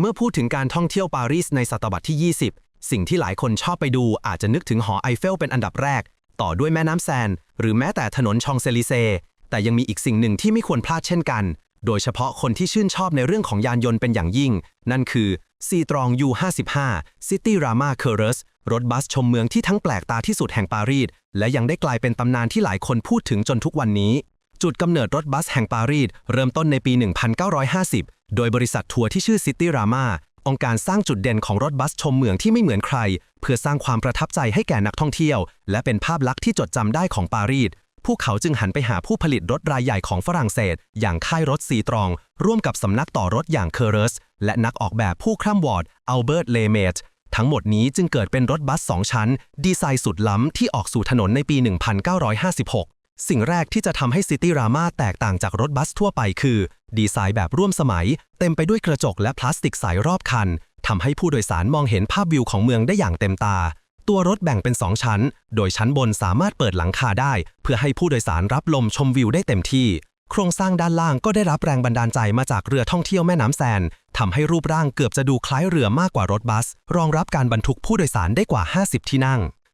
เมื่อพูดถึงการท่องเที่ยวปารีสในศตวรรษที่ 20 สิ่งที่หลายคนชอบไปดูอาจจะนึกถึงหอไอเฟลเป็นอันดับแรก ต่อด้วยแม่น้ำแซน หรือแม้แต่ถนนชองเซลิเซ แต่ยังมีอีกสิ่งหนึ่งที่ไม่ควรพลาดเช่นกัน โดยเฉพาะคนที่ชื่นชอบในเรื่องของยานยนต์เป็นอย่างยิ่ง นั่นคือซีตรอง U55 City Rama c u r u s รถบัสชมเมืองที่ทั้งแปลกตาที่สุดแห่งปารีสและยังได้กลายเป็นตำนานที่หลายคนพูดถึงจนทุกวันนี้ จุดกำเนิดรถบัสแห่งปารีสเริ่มต้นในปี 1950 โดยบริษัททัวร์ที่ชื่อ City Rama องค์การสร้างจุดเด่นของรถบัสชมเมืองที่ไม่เหมือนใคร เพื่อสร้างความประทับใจให้แก่นักท่องเที่ยว และเป็นภาพลักษณ์ที่จดจำได้ของปารีสพวกเขาจึงหันไปหาผู้ผลิตรถรายใหญ่ของฝรั่งเศส อย่างค่ายรถซีตรอง ร่วมกับสำนักต่อรถอย่างเคอร์เรสและนักออกแบบผู้คร่ำวอร์ดอัลเบิร์ตเลเมตทั้งหมดนี้จึงเกิดเป็นรถบัสสองชั้น ดีไซน์สุดล้ำที่ออกสู่ถนนในปี 1956 สิ่งแรกที่จะทำให้ซิตี้รามาแตกต่างจากรถบัสทั่วไปคือ ดีไซน์แบบร่วมสมัย เต็มไปด้วยกระจกและพลาสติกใสรอบคันทำให้ผู้โดยสารมองเห็นภาพวิวของเมืองได้อย่างเต็มตา ตัวรถแบ่งเป็น 2 ชั้น โดยชั้นบนสามารถเปิดหลังคาได้ เพื่อให้ผู้โดยสารรับลมชมวิวได้เต็มที่ โครงสร้างด้านล่างก็ได้รับแรงบันดาลใจมาจากเรือท่องเที่ยวแม่น้ำแซนทำให้รูปร่างเกือบจะดูคล้ายเรือมากกว่ารถบัส รองรับการบรรทุกผู้โดยสารได้กว่า 50 ที่นั่ง